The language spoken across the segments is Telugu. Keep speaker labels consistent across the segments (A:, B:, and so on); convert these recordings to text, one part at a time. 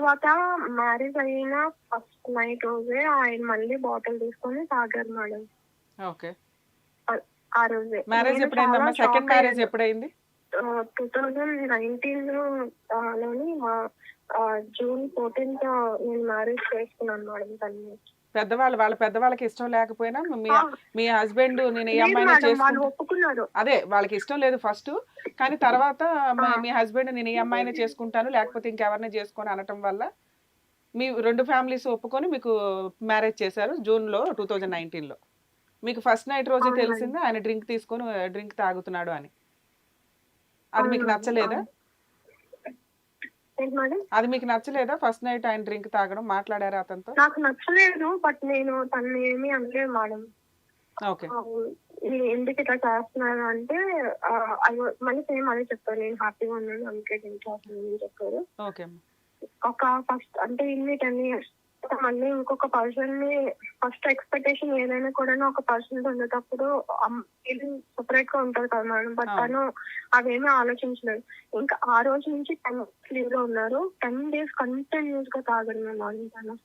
A: తర్వాత మ్యారేజ్ అయిన ఫస్ట్ నైట్ రోజే ఆయన మళ్ళీ బాటిల్ తీసుకొని తాగారు మేడం.
B: ఓకే.
A: ఆ- రోజే.
B: మ్యారేజ్ ఎప్పుడైందమ్మా? సెకండ్ మ్యారేజ్ ఎప్పుడైంది?
A: టూ థౌజండ్ నైన్టీన్లోని జూన్ ఫోర్టీన్త్ నేను మ్యారేజ్ చేసుకున్నాను మేడం తన్ని
B: పెద్దవాళ్ళు వాళ్ళ పెద్దవాళ్ళకి ఇష్టం లేకపోయినా మీ మీ హస్బెండ్ నేను ఈ
A: లేదు
B: అమ్మాయిని
A: మేడం, వాళ్ళు
B: చేసుకుంటా
A: ఒప్పుకున్నారు
B: అదే వాళ్ళకి ఇష్టం లేదు ఫస్ట్. కానీ తర్వాత మా- హస్బెండ్ నేను ఈ అమ్మాయిని చేసుకుంటాను లేకపోతే ఇంకెవరిని చేసుకొని అనటం వల్ల మీ రెండు ఫ్యామిలీస్ ఒప్పుకొని మీకు మ్యారేజ్ చేశారు జూన్లో టూ థౌజండ్ నైన్టీన్లో మీకు ఫస్ట్ నైట్ రోజే. తెలిసింది? ఆయన డ్రింక్ తీసుకొని డ్రింక్ తాగుతున్నాడు అని. అది మీకు నచ్చలేదా? అది మీకు నచ్చలేదా? ఫస్ట్ నైట్ ఆయన డ్రింక్ తాగడం మాట్లాడారా అతనితో?
A: నాకు నచ్చలేదు బట్ నేను తను ఏమీ అనలేదు మేడం.
B: ఓకే.
A: ఎందుకు ఇట్లా చేస్తున్నారు అంటే మళ్ళీ సేమ్ అదే చెప్పారు. నేను హ్యాపీగా ఉన్నాను అందుకే డ్రింక్ చేస్తున్నాను అని చెప్పారు.
B: ఓకే
A: ఒక ఫస్ట్ అంటే ఇన్ని టెన్ ఇయర్స్ మళ్ళీ ఇంకొక పర్సన్ని ఫస్ట్ ఎక్స్పెక్టేషన్ ఏదైనా కూడా ఒక పర్సన్ ఉండేటప్పుడు సపరేట్గా ఉంటారు కదా మేడం బట్. తను అవేమీ ఆలోచించలేదు. ఇంకా ఆ రోజు నుంచి టెన్ లీవ్లో ఉన్నారు. టెన్ డేస్ కంటిన్యూస్గా తాగడం మార్నింగ్ తను.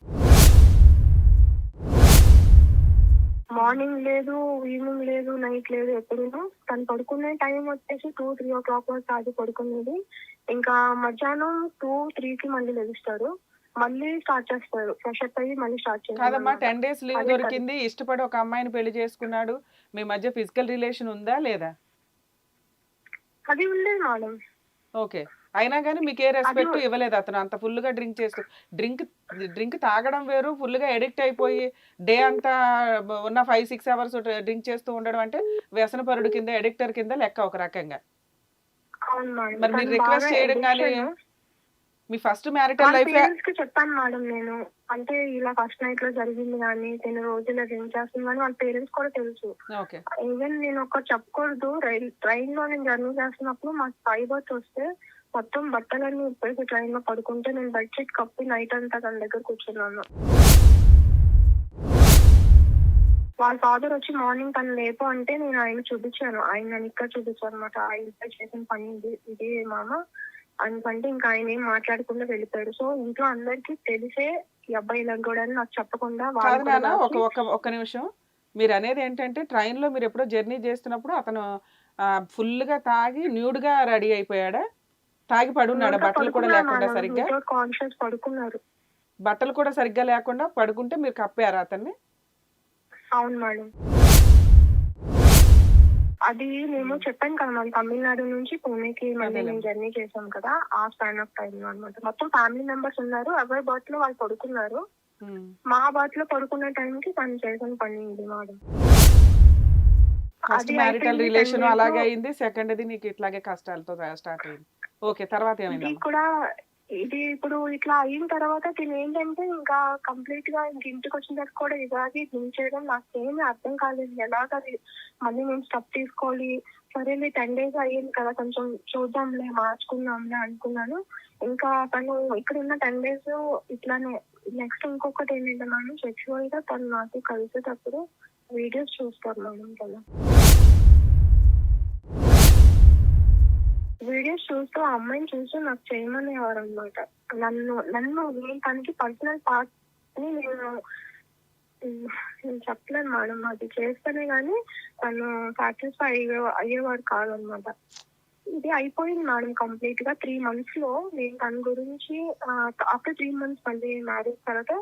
A: మార్నింగ్ లేదు ఈవినింగ్ లేదు నైట్ లేదు ఎప్పుడూ తను పడుకునే టైం వచ్చేసి టూ త్రీ ఓ క్లాక్ వరకు తాగి పడుకునేది. ఇంకా మధ్యాహ్నం టూ త్రీ కి మళ్ళీ లెగుస్తారు మళ్ళీ స్టార్ట్ చేస్తారు. ఫ్రెష్ అప్ అయ్యి మళ్ళీ స్టార్ట్
B: కాదమ్మా
A: చేస్తారు
B: టెన్ డేస్ లీవ్ దొరికింది. ఇష్టపడి ఒక అమ్మాయిని పెళ్ళి చేసుకున్నాడు. మీ మధ్య ఫిజికల్ రిలేషన్ ఉందా లేదా?
A: అది ఉండేది మేడం
B: ఓకే. అయినా కానీ మీకు ఏ రెస్పెక్ట్ ఇవ్వలేదు అతను. అంత ఫుల్గా డ్రింక్ చేస్తూ డ్రింక్ డ్రింక్ తాగడం వేరు ఫుల్గా ఎడిక్ట్ అయిపోయి డే అంతా ఉన్న ఫైవ్ సిక్స్ అవర్స్ డ్రింక్ చేస్తూ ఉండడం అంటే వ్యసనపరుడు కింద ఎడిక్టర్ కింద లెక్క ఒక రకంగా. మరి మీరు రిక్వెస్ట్ చేయడం కానీ. మీ ఫస్ట్ మ్యారిటల్ లైఫ్
A: పేరెంట్స్కి చెప్పాను మేడం నేను. అంటే ఇలా ఫస్ట్ నైట్లో జరిగింది కానీ తిన రోజుల్లో డ్రింక్ చేస్తుంది కానీ వాళ్ళ పేరెంట్స్ కూడా తెలుసు.
B: ఓకే.
A: ఈవెన్ నేను ఒక చెప్పకూడదు. రైల్ ట్రైన్లో నేను జర్నీ చేస్తున్నప్పుడు మాకు ఫైవ్ బర్త్ వస్తే మొత్తం బట్టలన్నీ ఇప్పటికి ట్రైన్లో పడుకుంటే నేను బెడ్షీట్ కప్పి నైట్ అంతా తన దగ్గర కూర్చున్నాను. వాళ్ళ ఫాదర్ వచ్చి మార్నింగ్ తను లేపు అంటే నేను ఆయన చూపించాను. ఆయన నన్ను ఇక్కడ చూపించాను అనమాట ఆయన చేసిన పని ఇది ఇది మామ. అందుకంటే ఇంకా ఆయన ఏం మాట్లాడకుండా వెళ్ళిపోయాడు. సో ఇంట్లో అందరికి తెలిసే ఈ అబ్బాయి ఇలా కూడా నాకు చెప్పకుండా
B: కాదు నాన్న ఒక ఒక ఒక్క నిమిషం. మీరు అనేది ఏంటంటే train లో మీరు ఎప్పుడో జర్నీ చేస్తున్నప్పుడు అతను ఫుల్గా తాగి న్యూడ్గా రెడీ అయిపోయాడా? తాగి పడున్నాడా? బట్టలు కూడా లేకుండా. సరిగ్గా?
A: conscious పడుకున్నారు.
B: బట్టలు కూడా సరిగ్గా లేకుండా పడుకుంటే మీరు కప్పారా అతన్ని?
A: అవును మేడం. అది మేము చెప్పాను కదా మనం తమిళనాడు నుంచి పూణేకి మళ్ళీ. మేము జర్నీ చేసాం కదా ఆ స్పాన్ ఆఫ్ టైం లో అనమాట మొత్తం ఫ్యామిలీ మెంబర్స్ ఉన్నారు ఎవరి బర్త్లో వాళ్ళు పడుకున్నారు. మా బర్త్లో పడుకునే టైం కి తను చేసిన పని ఇది అది
B: మ్యారిటల్ రిలేషన్ అలాగే అయింది సెకండ్ ది నీకు ఇట్లాగే కష్టాలతో స్టార్ట్ అయింది. ఓకే తర్వాత ఏమైందమ్మా
A: కూడా ఇది ఇప్పుడు ఇట్లా అయిన తర్వాత తిని ఏంటంటే ఇంకా కంప్లీట్గా ఇంక ఇంటికి వచ్చిన తర్వాత కూడా ఇలాగే డ్రింక్ చేయడం నాకు ఏమీ అర్థం కాలేదు. ఎలాగ మళ్ళీ నేను స్టప్ తీసుకోవాలి. సరేలే టెన్ డేస్ అయ్యింది కదా కొంచెం చూద్దాంలే మార్చుకుందాంలే అనుకున్నాను. ఇంకా తను ఇక్కడ ఉన్న టెన్ డేస్ ఇట్లానే నెక్స్ట్ ఇంకొకటి ఏంటంటే మనం సెక్చువల్గా తను నాకు కలిసేటప్పుడు వీడియోస్ చూస్తారు మనం కదా. వీడియోస్ చూస్తూ ఆ అమ్మాయిని చూస్తూ నాకు చేయమనేవారు అనమాట నన్ను నన్ను నేను తనకి పర్సనల్ పార్ట్ని నేను నేను చెప్పలేను మేడం. అది చేస్తేనే కానీ తను సాటిస్ఫై అయ్యే అయ్యేవాడు కాదనమాట ఇది అయిపోయింది మేడం కంప్లీట్గా త్రీ మంత్స్లో. నేను తన గురించి ఆఫ్టర్ త్రీ మంత్స్ మళ్ళీ మ్యారేజ్ తర్వాత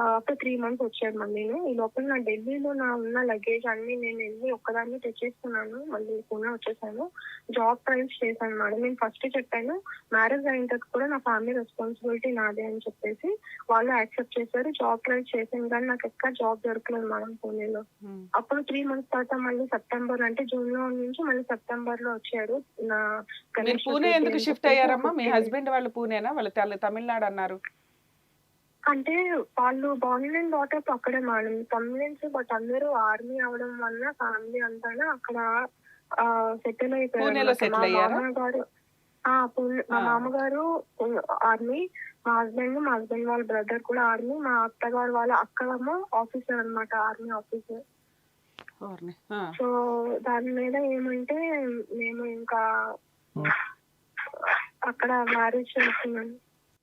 A: ఆఫ్టర్ త్రీ మంత్స్ వచ్చాడు మళ్ళీ ఈ లోపల నా ఢిల్లీలో నా ఉన్న లగేజ్ అన్ని నేను వెళ్ళి ఒక్కదాన్ని తెచ్చేసుకున్నాను. మళ్ళీ పూణే వచ్చేసాను. జాబ్ ట్రైల్స్ చేశాను మేడం. నేను ఫస్ట్ చెప్పాను మ్యారేజ్ అయిన తర్వాత కూడా నా ఫ్యామిలీ రెస్పాన్సిబిలిటీ నాదే అని చెప్పేసి వాళ్ళు యాక్సెప్ట్ చేశారు. జాబ్ ట్రైల్స్ చేశాను కానీ నాకు ఎక్కడ జాబ్ దొరకలేదు మేడం పూణేలో.
B: ఉమ్.
A: అప్పుడు త్రీ మంత్స్ తర్వాత మళ్ళీ సెప్టెంబర్ అంటే జూన్లో నుంచి మళ్ళీ సెప్టెంబర్లో వచ్చాడు నా
B: పూణే ఎందుకు షిఫ్ట్ అయ్యారమ్మా? మీ హస్బెండ్ వాళ్ళు పూణేనా? వాళ్ళు తమిళనాడు అన్నారు.
A: అంటే వాళ్ళు బాండ్ అండ్ డాటర్ అక్కడే మేడం తమిళన్స్ బట్ అందరూ ఆర్మీ అవడం వల్ల ఫ్యామిలీ అంతా అక్కడ సెటిల్ అయిపోయారు మా
B: అయ్యారా?
A: మామగారు ఆ, పూణే- మా
B: ఆ.
A: మామగారు ఆర్మీ. మా హస్బెండ్ మా హస్బెండ్ వాళ్ళ బ్రదర్ కూడా ఆర్మీ. మా అత్తగారు వాళ్ళ అక్కడేమో ఆఫీసర్ అన్నమాట ఆర్మీ ఆఫీసర్. సో దాని మీద ఏమంటే మేము ఇంకా అక్కడ మ్యారేజ్ చేస్తున్నాం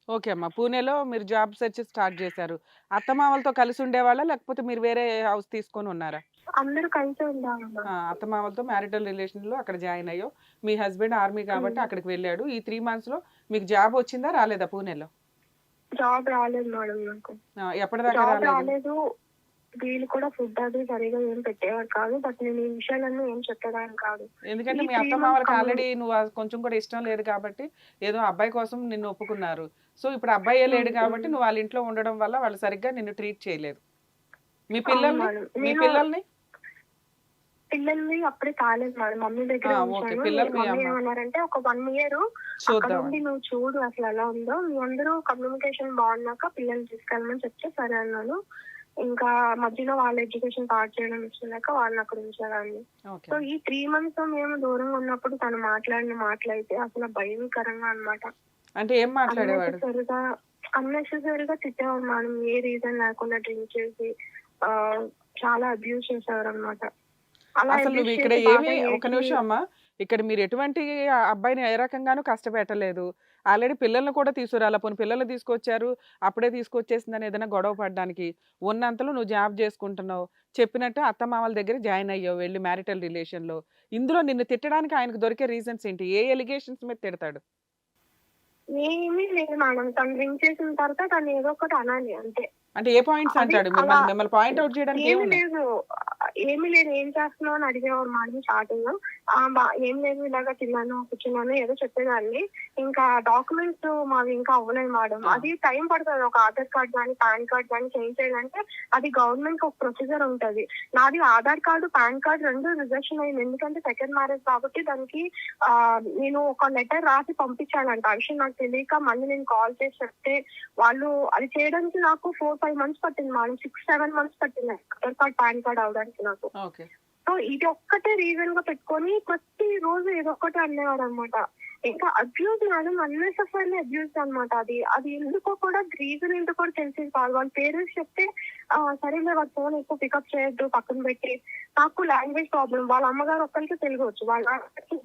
B: ఓకే అమ్మా. పూణేలో మీరు జాబ్ సెర్చ్ స్టార్ట్ చేశారు. అత్తమామలతో కలిసి ఉండేవాళ్ళ? లేకపోతే మీరు వేరే హౌస్ తీసుకొని ఉన్నారా?
A: అందరూ కలిసి ఉండాలమ్మా.
B: ఆ, అత్తమామలతో మ్యారిటల్ రిలేషన్లో అక్కడ జాయిన్ అయ్యో మీ హస్బెండ్ ఆర్మీ కాబట్టి. అక్కడికి వెళ్ళాడు. ఈ త్రీ మంత్స్లో మీకు జాబ్ వచ్చిందా? రాలేదా పూణేలో?
A: జాబ్ రాలేదు మేడం నాకు.
B: ఆ, ఎప్పటిదాకా
A: జాబ్
B: రాలేదు?
A: రాలేదు. వీళ్ళు కూడా ఫుడ్ అది సరిగా ఏం పెట్టేవారు కాదు. బట్ నేను ఈ విషయాలన్నీ ఏం చెప్పేదాన్ని కాదు.
B: ఎందుకంటే మీ అత్తమామలకి
A: months
B: ఆల్రెడీ నువ్వు కొంచెం కూడా ఇష్టం లేదు కాబట్టి ఏదో అబ్బాయి కోసం నిన్ను ఒప్పుకున్నారు. సో ఇప్పుడు అబ్బాయే లేడు. కాబట్టి నువ్వు వాళ్ళ ఇంట్లో ఉండడం వల్ల వాళ్ళు సరిగ్గా నిన్ను ట్రీట్ చేయలేదు. మీ పిల్లల్ని. మీ పిల్లల్ని?
A: పిల్లల్ని అప్పుడే కాలేదు మేడం. మమ్మీ దగ్గర మమ్మీ. ఏమన్నారంటే ఒక వన్ ఇయర్ ఉండి నువ్వు చూడు అసలు ఎలా ఉందో. మీ అందరూ కమ్యూనికేషన్ బాగున్నాక పిల్లల్ని తీసుకెళ్ళమని చెప్తే సరే అన్నాను. ఇంకా మధ్యలో వాళ్ళ ఎడ్యుకేషన్ స్టార్ట్ చేయడం ఇచ్చినాక వాళ్ళని అక్కడ ఉంచేదాన్ని సో ఈ త్రీ మంత్స్ మేము దూరంగా ఉన్నప్పుడు తను మాట్లాడిన మాటలైతే అసలు భయంకరంగా అన్నమాట.
B: అంటే ఏం మాట్లాడేవాడు?
A: అన్నెసెసరీగా తిట్టేవాడు మేడం. ఏ రీజన్ లేకుండా డ్రింక్ చేసి ఆ, చాలా అబ్యూస్ చేసేవారు అనమాట అలా
B: అసలు నువ్వు
A: abuse
B: ఇక్కడ ఏమి ఒక నిమిషం అమ్మా. ఇక్కడ మీరు ఎటువంటి అబ్బాయిని ఏ రకంగానూ కష్టపెట్టలేదు. ఆల్రెడీ పిల్లల్ని కూడా తీసుకురాలా పోనీ పిల్లల్ని తీసుకొచ్చారు అప్పుడే తీసుకొచ్చేసిందని ఏదైనా గొడవ పడడానికి ఉన్నంతలో నువ్వు జాబ్ చేసుకుంటున్నావు చెప్పినట్టు అత్తమామల దగ్గర జాయిన్ అయ్యావు వెళ్ళి మ్యారిటల్ రిలేషన్లో ఇందులో నిన్ను తిట్టడానికి ఆయనకు దొరికే రీజన్స్ ఏంటి? ఏ ఎలిగేషన్స్ మీద తిడతాడు?
A: ఏమీ లేదు మేడం. తను డ్రింక్ చేసిన తర్వాత తను ఏదో ఒకటి అనాలి అంతే.
B: అంటే ఏ పాయింట్స్ అంటాడు? మిమ్మల్ని మిమ్మల్ని పాయింట్ అవుట్ చేయడానికి
A: ఏమీ లేదు. ఏమీ లేదు. ఏం చేస్తున్నావు అని అడిగేవారు మేడం స్టార్టింగ్ ఏం లేదు. ఇలాగా తిన్నాను కూర్చున్నాను ఏదో చెప్పేదాన్ని. ఇంకా డాక్యుమెంట్స్ మావి ఇంకా అవ్వలేదు మేడం. అది టైం పడుతుంది. ఒక ఆధార్ కార్డ్ కానీ పాన్ కార్డ్ కానీ చేంజ్ చేయాలంటే అది గవర్నమెంట్ ఒక ప్రొసీజర్ ఉంటది. నాది ఆధార్ కార్డు పాన్ కార్డ్ రెండు రిజెక్షన్ అయింది. ఎందుకంటే సెకండ్ మ్యారేజ్ కాబట్టి దానికి నేను ఒక లెటర్ రాసి పంపించాలంట. ఆ విషయం నాకు తెలియక మళ్ళీ నేను కాల్ చేసి చెప్తే వాళ్ళు అది చేయడానికి నాకు ఫోర్ ఫైవ్ మంత్స్ పట్టింది మేడం సిక్స్ సెవెన్ మంత్స్ పట్టింది. ఆధార్ కార్డ్ పాన్ కార్డ్ అవడానికి నాకు. సో ఇది ఒక్కటే రీజన్గా పెట్టుకొని ప్రతి రోజు ఏదో ఒకటి అనేవాడు అనమాట ఇంకా అబ్యూజ్ మేడం అన్నెసెసరీ అబ్యూజ్ అన్నమాట అది. అది ఎందుకో కూడా రీజన్ ఎందుకో కూడా తెలిసేది కాదు. వాళ్ళ పేరెంట్స్ చెప్తే "ఆ, సరేలే వాళ్ళ ఫోన్ ఎక్కువ పికప్ చేయొద్దు పక్కన పెట్టి. నాకు లాంగ్వేజ్ ప్రాబ్లం వాళ్ళ అమ్మగారు ఒక్కరికి తెలుగు వచ్చు వాళ్ళ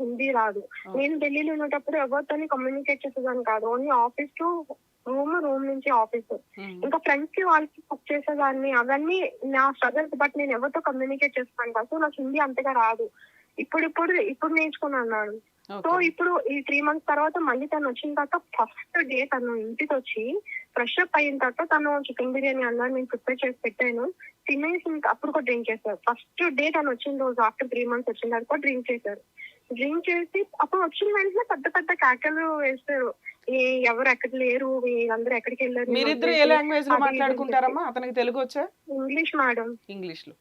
A: హిందీ రాదు. నేను ఢిల్లీలో ఉన్నప్పుడు ఎవరితోని కమ్యూనికేట్ చేసేదాన్ని కాదు. Only office to room room నుంచి ఆఫీస్. ఇంకా ఫ్రెండ్స్కి వాళ్ళకి కుక్ చేసేదాన్ని అవన్నీ నా స్ట్రగల్స్ బట్ నేను ఎవరితో కమ్యూనికేట్ చేస్తాను కదా సో నాకు హిందీ అంతగా రాదు. ఇప్పుడు ఇప్పుడు ఇప్పుడు నేర్చుకున్నాను సో ఇప్పుడు ఈ త్రీ మంత్స్ తర్వాత మళ్ళీ తను వచ్చిన తర్వాత ఫస్ట్ డే తను ఇంటికి వచ్చి ఫ్రెష్ అప్ అయిన తర్వాత తను చికెన్ బిర్యానీ అన్నారు నేను ప్రిపేర్ చేసి పెట్టాను. తినేసి ఇంకా అప్పుడు కూడా డ్రింక్ చేశారు. ఫస్ట్ డే తను వచ్చిన రోజు ఆఫ్టర్ త్రీ మంత్స్ వచ్చిన తర్వాత డ్రింక్ చేశారు. డ్రింక్ చేసి అప్పుడు వచ్చిన వెంటనే పెద్ద పెద్ద కేకలు వేస్తారు ఎవరు ఎక్కడ లేరు అందరూ ఎక్కడికి వెళ్ళారు
B: మీరిద్దరు ఏ
A: లాంగ్వేజ్లో
B: మాట్లాడుకుంటారమ్మా? అతనికి తెలుగు వచ్చా?
A: English madam.
B: ఇంగ్లీష్లో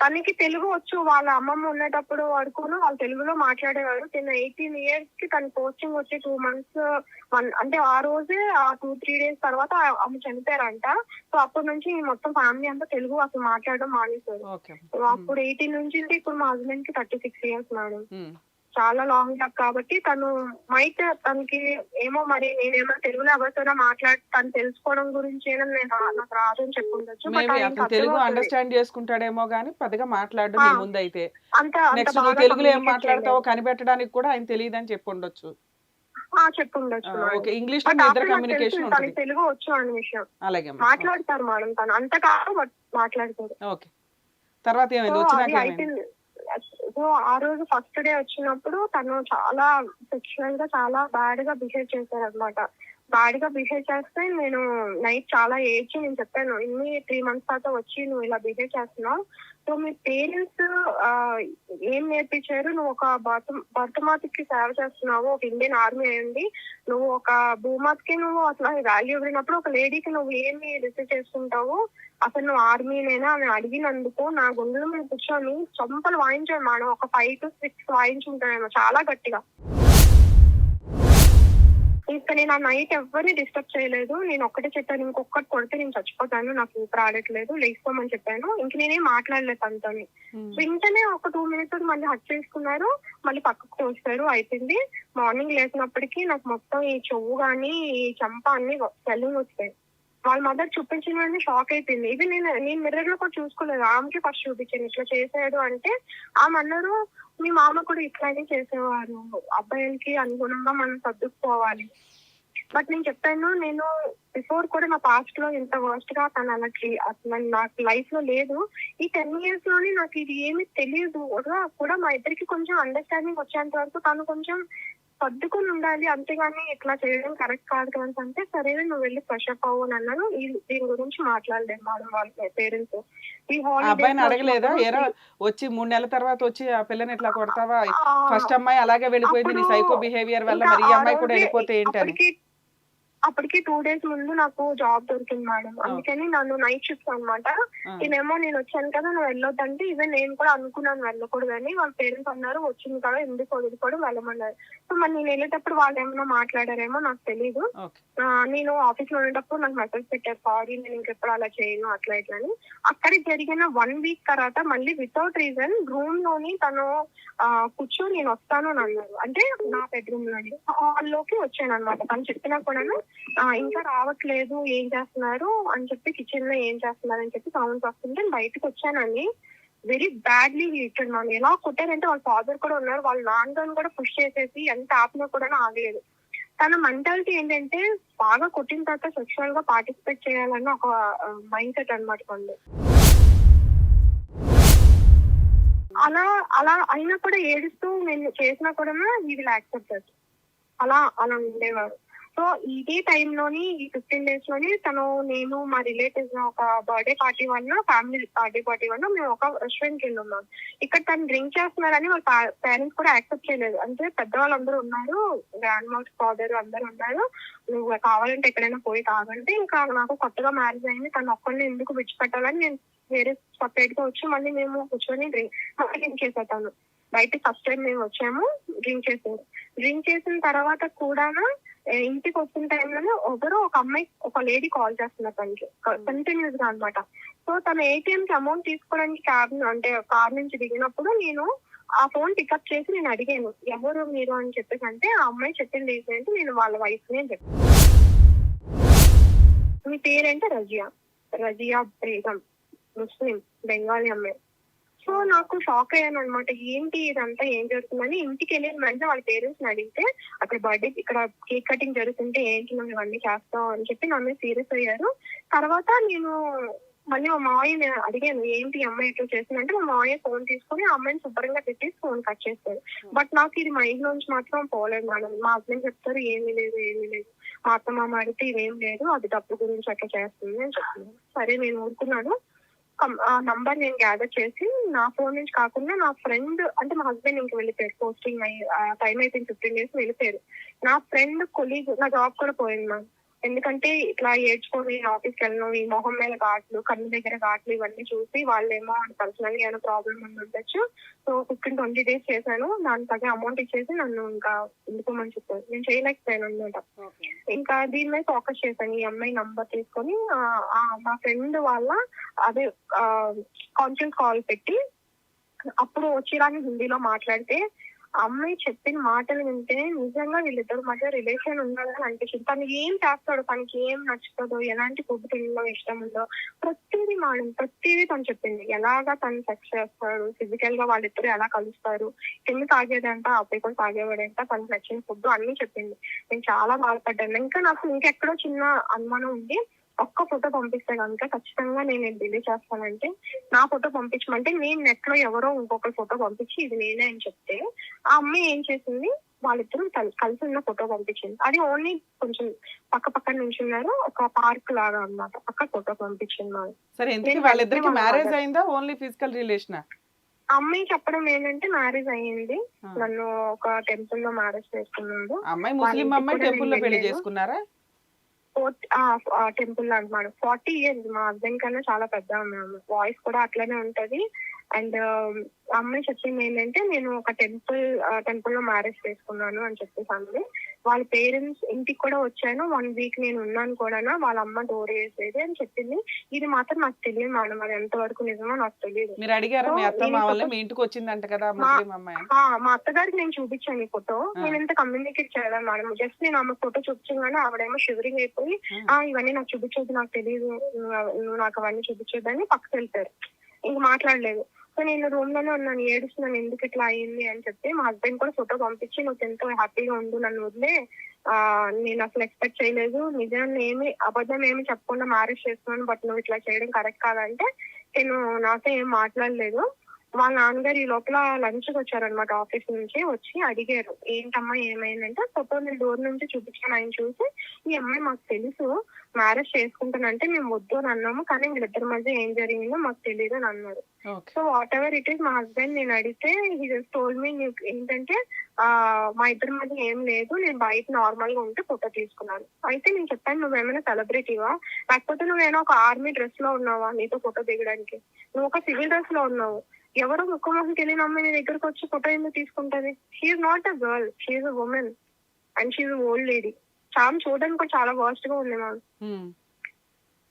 A: తనకి తెలుగు వచ్చు వాళ్ళ అమ్మమ్మ ఉండేటప్పుడు వరకును వాళ్ళు తెలుగులో మాట్లాడేవారు. తిన్న ఎయిటీన్ ఇయర్స్కి తన పోస్టింగ్ వచ్చి టూ మంత్స్ వన్ అంటే ఆ రోజే ఆ టూ త్రీ డేస్ తర్వాత ఆమె చనిపోయారంట. సో అప్పటి నుంచి మొత్తం ఫ్యామిలీ అంతా తెలుగు అసలు మాట్లాడడం మానేశారు. అప్పుడు ఎయిటీన్ నుంచి ఇప్పుడు మా హస్బెండ్కి థర్టీ సిక్స్ ఇయర్స్ మేడం. చాలా లాంగ్ గ్యాప్ కాబట్టి తను మైట్ తనకి ఏమో మరి నేనేమో తెలుగులో ఎవరితోనో మాట్లాడి తను తెలుసుకోవడం గురించి నేను నాకు రాదు అని చెప్పుండొచ్చు
B: తెలుగు అండర్స్టాండ్ చేసుకుంటాడేమో గానీ పెద్దగా మాట్లాడడం. నీ ముందు అయితే
A: అంత అంత
B: నెక్స్ట్ నువ్వు తెలుగులో ఏం మాట్లాడతావో. కనిపెట్టడానికి కూడా ఆయన తెలియదని చెప్పి ఉండొచ్చు.
A: ఆ, చెప్పుండొచ్చు
B: ఇంగ్లీష్ కమ్యూనికేషన్
A: తెలుగు వచ్చు అనే విషయం.
B: అలాగే.
A: మాట్లాడతారు మేడం తను. అంత కాదు మాట్లాడతారు.
B: ఓకే. తర్వాత ఏమైంది? వచ్చినాక
A: సో ఆ రోజు ఫస్ట్ డే వచ్చినప్పుడు తను చాలా సెక్షువల్గా చాలా బ్యాడ్గా బిహేవ్ చేశారు అనమాట బ్యాడ్ బిహేవ్ చేస్తే నేను నైట్ చాలా ఏడ్చి నేను చెప్పాను ఇన్ని త్రీ మంత్స్ తర్వాత వచ్చి నువ్వు ఇలా బిహేవ్ చేస్తున్నావు. సో మీ పేరెంట్స్ ఏం నేర్పించారు? నువ్వు ఒక భర్త భర్తమాతకి సేవ చేస్తున్నావు ఒక ఇండియన్ ఆర్మీ అయ్యండి నువ్వు ఒక భూమాతకి నువ్వు అసలు వాల్యూ ఇవ్వనప్పుడు ఒక లేడీకి నువ్వు ఏమి రిసీవ్ చేస్తుంటావు? అసలు నువ్వు ఆర్మీనేనా? అని అడిగినందుకు నా గుండెలు మీద కూర్చొని చంపలు వాయించాను మేడం ఒక ఫైవ్ టు సిక్స్ వాయించుంటానేమో చాలా గట్టిగా. ఇంకా నేను ఆ నైట్ ఎవరిని డిస్టర్బ్ చేయలేదు. నేను ఒక్కటే చెప్పాను ఇంకొకటి కొడితే నేను చచ్చిపోతాను నాకు ఊపిరి ఆడట్లేదు లేచిపోమని చెప్పాను. ఇంక నేనేం మాట్లాడలేదు తనతోని.
B: ఉమ్.
A: వెంటనే ఒక టూ మినిట్స్ మళ్ళీ హక్ చేసుకున్నారు. మళ్ళీ పక్కకు తోస్తారు అయిపోయింది. మార్నింగ్ లేచినప్పటికీ నాకు మొత్తం ఈ చెవు గాని ఈ చంప అన్ని స్వెల్లింగ్ వచ్చాయి వాళ్ళ మదర్ చూపించిన వెంటనే షాక్ అయిపోయింది. ఇది నేను నేను మిర్రర్లో కూడా చూసుకోలేదు. ఆమెకి ఫస్ట్ చూపించాను. ఇట్లా చేశాడు అంటే ఆమె అన్నారు మీ మామ కూడా ఇట్లానే చేసేవారు. అబ్బాయిలకి అనుగుణంగా మనం సర్దుకుపోవాలి. బట్ నేను చెప్పాను నేను బిఫోర్ కూడా నా పాస్ట్లో ఇంత వర్స్ట్గా తను అసలు నాకు లైఫ్లో లేదు. ఈ టెన్ ఇయర్స్లోనే నాకు ఇది ఏమీ తెలియదు కూడా మా ఇద్దరికి కొంచెం అండర్స్టాండింగ్ వచ్చేంత వరకు తను కొంచెం సర్దుకొని ఉండాలి. అంతేగాని ఇట్లా చేయడం కరెక్ట్ కాదు కదా అంటే సరే నువ్వు వెళ్ళి ఫ్రెష్ అప్ అవ్వు అని అన్నాను. ఈ- దీని గురించి మాట్లాడలేదు మేడం వాళ్ళ పేరెంట్స్
B: అబ్బాయిని అడగలేదా? ఎరా వచ్చి మూడు నెలల తర్వాత వచ్చి ఆ పిల్లని ఇట్లా కొడతావా? ఫస్ట్ అమ్మాయి అలాగే వెళ్ళిపోయింది నీ సైకో బిహేవియర్ వల్ల మరి ఈ అమ్మాయి కూడా వెళ్ళిపోతే ఏంటని?
A: అప్పటికి టూ డేస్ ముందు నాకు జాబ్ దొరికింది మేడం అందుకని నన్ను నైట్ షిఫ్ట్ అన్నమాట.
B: ఆ.
A: నేనేమో నేను వచ్చాను కదా నువ్వు వెళ్ళొద్దంటే ఈవెన్ నేను కూడా అనుకున్నాను వెళ్ళకూడదని. వాళ్ళ పేరెంట్స్ అన్నారు వచ్చింది కదా ఎందుకు వదులుకోవడం వెళ్ళమన్నారు. సో మరి నేను వెళ్ళేటప్పుడు వాళ్ళు ఏమైనా మాట్లాడారేమో నాకు తెలియదు నేను ఆఫీస్లో ఉండేటప్పుడు నాకు మెసేజ్ పెట్టారు సారీ నేను ఇంకెప్పుడు అలా చేయను అట్లా ఇట్లా అని. అక్కడ జరిగిన వన్ వీక్ తర్వాత మళ్ళీ వితౌట్ రీజన్ రూమ్లోని తను కూర్చో నేను వస్తాను అని అన్నారు. అంటే నా బెడ్రూమ్లోని. హాల్లోకి వచ్చాను అనమాట తను చెప్పినా కూడా ఇంకా రావట్లేదు ఏం చేస్తున్నారు అని చెప్పి కిచెన్లో ఏం చేస్తున్నారు అని చెప్పి సౌండ్స్ వస్తుంటే బయటకు వచ్చానండి. వెరీ బ్యాడ్లీ హీటెడ్ మ్యామ్ ఎలా కొట్టారంటే వాళ్ళ ఫాదర్ కూడా ఉన్నారు. వాళ్ళ నాన్నగారిని కూడా పుష్ చేసేసి ఎంత ఆపినా కూడా ఆగలేదు. తన మెంటాలిటీ ఏంటంటే బాగా కొట్టిన తర్వాత సెక్షువల్గా పార్టిసిపేట్ చేయాలన్న ఒక మైండ్ సెట్ అనమాట కొంది అలా అలా అయినా కూడా ఏడుస్తూ నేను చేసినా కూడా ఈ విల్ యాక్సెప్ట్ అలా అలా ఉండేవారు. సో ఇదే టైంలోని ఈ ఫిఫ్టీన్ డేస్లోని తను నేను మా రిలేటివ్స్ ఒక బర్త్డే పార్టీ వల్ల ఫ్యామిలీ బర్త్డే పార్టీ వల్ల మేము ఒక రెస్టారెంట్కి ఉన్నాం ఇక్కడ తను డ్రింక్ చేస్తున్నారని వాళ్ళ పేరెంట్స్ కూడా యాక్సెప్ట్ చేయలేదు. అంటే పెద్దవాళ్ళు అందరూ ఉన్నారు గ్రాండ్ మౌత్ ఫాదర్ అందరూ ఉన్నారు. నువ్వు కావాలంటే ఎక్కడైనా పోయి తాగంటే ఇంకా నాకు కొత్తగా మ్యారేజ్ అయింది. తను ఒక్కరిని ఎందుకు విడిచిపెట్టాలని నేను వేరే సపరేట్గా వచ్చి మళ్ళీ మేము కూర్చొని డ్రింక్ డ్రింక్ చేసేటాను బయట ఫస్ట్ టైం మేము వచ్చాము డ్రింక్ చేసాము. డ్రింక్ చేసిన తర్వాత కూడా ఇంటికి వచ్చిన టైంలోనే ఒకరు ఒక అమ్మాయి ఒక లేడీ కాల్ చేస్తున్నారు తనకి కంటిన్యూస్గా అనమాట సో తన ఏటీఎం కి అమౌంట్ తీసుకోవడానికి క్యాబ్ అంటే కార్ నుంచి దిగినప్పుడు నేను ఆ ఫోన్ పికప్ చేసి నేను అడిగాను ఎవరు మీరు? అని చెప్పేసి అంటే ఆ అమ్మాయి చెప్పింది ఏంటంటే నేను వాళ్ళ వైఫ్ని అని చెప్పాను మీ పేరేంటే? రజియా. రజియా బేగం ముస్లిం బెంగాలీ అమ్మాయి. సో నాకు షాక్ అయ్యాను అనమాట ఏంటి ఇదంతా ఏం జరుగుతుందని. ఇంటికి వెళ్ళిన వెంటనే వాళ్ళ పేరెంట్స్ అడిగితే అక్కడ బర్త్డే ఇక్కడ కేక్ కటింగ్ జరుగుతుంటే ఏంటి మేము ఇవన్నీ చేస్తాం అని చెప్పి నా మీద సీరియస్ అయ్యారు. తర్వాత నేను మళ్ళీ మా మావయ్య అడిగాను ఏంటి అమ్మాయి ఎట్లా చేసిందంటే మా మావయ్య ఫోన్ తీసుకొని ఆ అమ్మాయిని శుభ్రంగా పెట్టేసి ఫోన్ కట్ చేస్తారు బట్ నాకు ఇది మైండ్ నుంచి మాత్రం పోలేదు మేడం. మా హస్బెండ్ చెప్తారు ఏమీ లేదు ఏమీ లేదు. మా అత్త మామ అడిగితే ఇదేం లేదు అది డబ్బు గురించి అట్లా చేస్తుంది అని చెప్తున్నాను సరే నేను ఊరుకున్నాను. ఆ నంబర్ నేను గ్యాదర్ చేసి నా ఫోన్ నుంచి కాకుండా నా ఫ్రెండ్ అంటే మా హస్బెండ్ ఇంక వెళ్ళిపోయారు పోస్టింగ్ అయ్యి టైం అయిపోయింది ఫిఫ్టీన్ డేస్ వెళ్ళిపోయారు నా ఫ్రెండ్ కొలీగ్ నా జాబ్ కూడా పోయింది మ్యామ్ ఎందుకంటే ఇట్లా ఏడ్చుకొని ఆఫీస్కి వెళ్ళను ఈ మొహం మీద ఘాట్లు కన్ను దగ్గర ఘాట్లు ఇవన్నీ చూసి వాళ్ళేమో పర్సనల్గా ఏమైనా ప్రాబ్లమ్ ఉండి ఉండొచ్చు. సో ఫిఫ్టీన్ ట్వంటీ డేస్ చేశాను. దాని తగ్గ అమౌంట్ ఇచ్చేసి నన్ను ఇంకా ఎందుకోమని చెప్పారు. నేను చేయలేకపోయాను అనమాట ఇంకా దీని మీద ఫోకస్ చేశాను. ఈ అమ్మాయి నంబర్ తీసుకొని మా ఫ్రెండ్ వాళ్ళ అదే కాన్ఫరెన్స్ కాల్ పెట్టి అప్పుడు వచ్చేదాన్ని హిందీలో మాట్లాడితే అమ్మాయి చెప్పిన మాటలు వింటే నిజంగా వీళ్ళిద్దరు మధ్య రిలేషన్ ఉన్నదని అనిపించింది తను ఏం చేస్తాడు తనకి ఏం నచ్చుతుందో ఎలాంటి ఫుడ్ తినడం ఇష్టం ఉందో ప్రతిదీ మేడం ప్రతిదీ తను చెప్పింది. ఎలాగా తను సెక్స్ చేస్తాడు ఫిజికల్గా వాళ్ళిద్దరు ఎలా కలుస్తారు కింద తాగేదంట అబ్బాయి కూడా తాగేవాడంట తనకు నచ్చిన ఫుడ్ అన్ని చెప్పింది. నేను చాలా బాధపడ్డాను. ఇంకా నాకు ఇంకెక్కడో చిన్న అనుమానం ఉంది. ఒక్క ఫోటో పంపిస్తే కనుక ఖచ్చితంగా నేను డిలీట్ చేస్తానంటే నా ఫోటో పంపించమంటే నేను నెట్లో ఎవరో ఇంకొకరి ఫోటో పంపించి ఇది నేనే అని చెప్తే ఆ అమ్మాయి ఏం చేసింది? వాళ్ళిద్దరూ కల్- కలిసి ఉన్న ఫోటో పంపించింది. అది ఓన్లీ కొంచెం పక్క పక్కన నుంచి ఉన్నారు ఒక పార్క్ లాగా అన్నమాట. పక్క ఫోటో పంపించింది
B: సరే వాళ్ళిద్దరికి మ్యారేజ్
A: వాళ్ళ
B: అయిందా? ఓన్లీ ఫిజికల్ రిలేషన్
A: అమ్మాయి చెప్పడం ఏంటంటే మ్యారేజ్ అయ్యింది. నన్ను ఒక టెంపుల్లో మ్యారేజ్ చేసుకున్నాడు.
B: అమ్మాయి ముస్లిం అమ్మాయి
A: టెంపుల్లో
B: పెళ్ళి
A: వెళ్ళాను.
B: ఫోర్త్
A: టెంపుల్ అనమాట ఫార్టీ ఇయర్స్ మా హస్బెండ్ కన్నా చాలా పెద్ద ఆమె వాయిస్ కూడా అట్లనే ఉంటది. అండ్ అమ్మాయి చెప్పింది ఏంటంటే నేను ఒక టెంపుల్ టెంపుల్లో మ్యారేజ్ చేసుకున్నాను అని చెప్పేసి అంది. వాళ్ళ పేరెంట్స్ ఇంటికి కూడా వచ్చాను. వన్ వీక్ నేను ఉన్నాను కూడా వాళ్ళ అమ్మ డోర్ వేసేది అని చెప్పింది. ఇది మాత్రం నాకు తెలియదు మేడం. అది ఎంతవరకు నిజమో నాకు తెలియదు.
B: మీరు అడిగారా మీ అత్త మా ఇంటికి వచ్చిందంట కదా
A: మా- అత్తగారికి నేను చూపించాను ఈ ఫోటో. నేను ఎంత కమ్యూనికేట్ చేయలేను మేడం. జస్ట్ నేను ఆమె ఫోటో చూపించగానే ఆవిడేమో షివరింగ్ అయిపోయి
B: ఆ.
A: ఇవన్నీ నాకు చూపించొద్దు నాకు తెలియదు. నువ్వు నువ్వు నాకు అవన్నీ చూపించొద్దు అని పక్కకి వెళ్తారు ఇంక మాట్లాడలేదు. సో నేను రూమ్లోనే ఉన్నాను ఏడుస్తున్నాను. ఎందుకు ఇట్లా అయింది అని చెప్పి మా హస్బెండ్ కూడా ఫోటో పంపించి నువ్వు ఎంతో హ్యాపీగా ఉండు నన్ను వదిలే. ఆ నేను అసలు ఎక్స్పెక్ట్ చేయలేదు. నిజాన్ని ఏమి అబద్ధం ఏమి చెప్పకుండా మ్యారేజ్ చేస్తున్నాను బట్ నువ్వు ఇట్లా చేయడం కరెక్ట్ కాదంటే నేను నాతో ఏం మాట్లాడలేదు. వాళ్ళ నాన్నగారు ఈ లోపల లంచ్కి వచ్చారనమాట ఆఫీస్ నుంచి. వచ్చి అడిగారు ఏంటమ్మా ఏమైందంటే ఫోటో నేను డోర్ నుంచి చూపించాను ఆయన చూసి ఈ అమ్మాయి మాకు తెలుసు మ్యారేజ్ చేసుకుంటానంటే మేము వద్దు అని అన్నాము కానీ వీళ్ళిద్దరి మధ్య ఏం జరిగిందో మాకు తెలియదు అని అన్నారు. So whatever it is మా హస్బెండ్ నేను అడిగితే హీ జస్ట్ టోల్ మీ ఏంటంటే ఆ మా ఇద్దరి మధ్య ఏం లేదు నేను బయట నార్మల్గా ఉంటే ఫోటో తీసుకున్నాను. అయితే నేను చెప్పాను నువ్వేమైనా సెలబ్రిటీవా లేకపోతే నువ్వేమైనా ఒక ఆర్మీ డ్రెస్లో ఉన్నావా? నీతో ఫోటో దిగడానికి. నువ్వు ఒక సివిల్ డ్రెస్లో ఉన్నావు. ఎవరో ముఖం తెలియని అమ్మాయి నీ దగ్గరకు వచ్చి ఫోటో ఎందుకు తీసుకుంటది? She's not a girl she's a woman and she's old lady చాలా చూడడానికి కూడా చాలా వర్స్ట్గా ఉంది మ్యామ్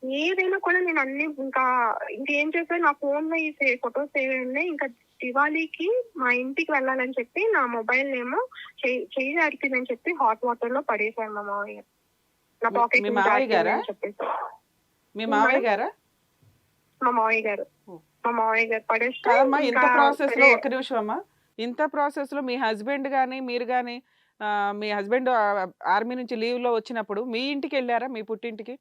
A: ఏదైనా కూడా నేను అన్ని ఇంకా ఇంకేం చేశాను నా ఫోన్లో ఈ ఫొటోస్ సేవ్ ఉన్నాయి? ఇంకా దివాళీకి మా ఇంటికి వెళ్ళాలని చెప్పి నా మొబైల్ ఏమో చెయ్యి జారిపోయిందని చెప్పి హాట్ వాటర్లో పడేశాను మా మావయ్య. నా పాకెట్
B: మీ మావయ్య?
A: చెప్పేసి.
B: మీ మావయ్య గారా?
A: మా మావయ్య గారు.
B: ఓ.
A: మా గారు
B: ఇంత
A: ప్రాసెస్లో
B: ఒక్క నిమిషం అమ్మా. ఇంత ప్రాసెస్లో మీ హస్బెండ్ గానీ మీరు గానీ మీ హస్బెండ్ ఆర్మీ నుంచి లీవ్లో వచ్చినప్పుడు మీ ఇంటికి వెళ్ళారా? మీ పుట్టింటికి?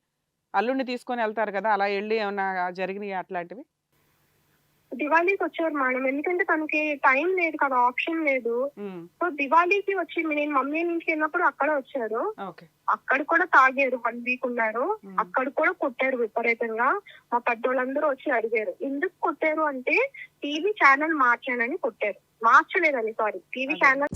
B: అల్లుడిని తీసుకొని వెళ్తారు కదా అలా వెళ్ళి ఏమన్నా జరిగినాయి అట్లాంటివి?
A: దివాళీకి వచ్చారు మేడం. ఎందుకంటే తనకి టైం లేదు కదా ఆప్షన్ లేదు.
B: ఉమ్,
A: సో దివాళీకి వచ్చి నేను మమ్మీ నుంచి వెళ్ళినప్పుడు అక్కడ వచ్చారు. అక్కడ కూడా తాగారు. వన్ వీక్ ఉన్నారు.
B: ఉమ్,
A: అక్కడ కూడా కొట్టారు విపరీతంగా. మా పెద్దోళ్ళందరూ వచ్చి అడిగారు. ఎందుకు కొట్టారు అంటే టీవీ ఛానల్ మార్చానని కొట్టారు. మార్చలేదని సారీ టీవీ. ఛానల్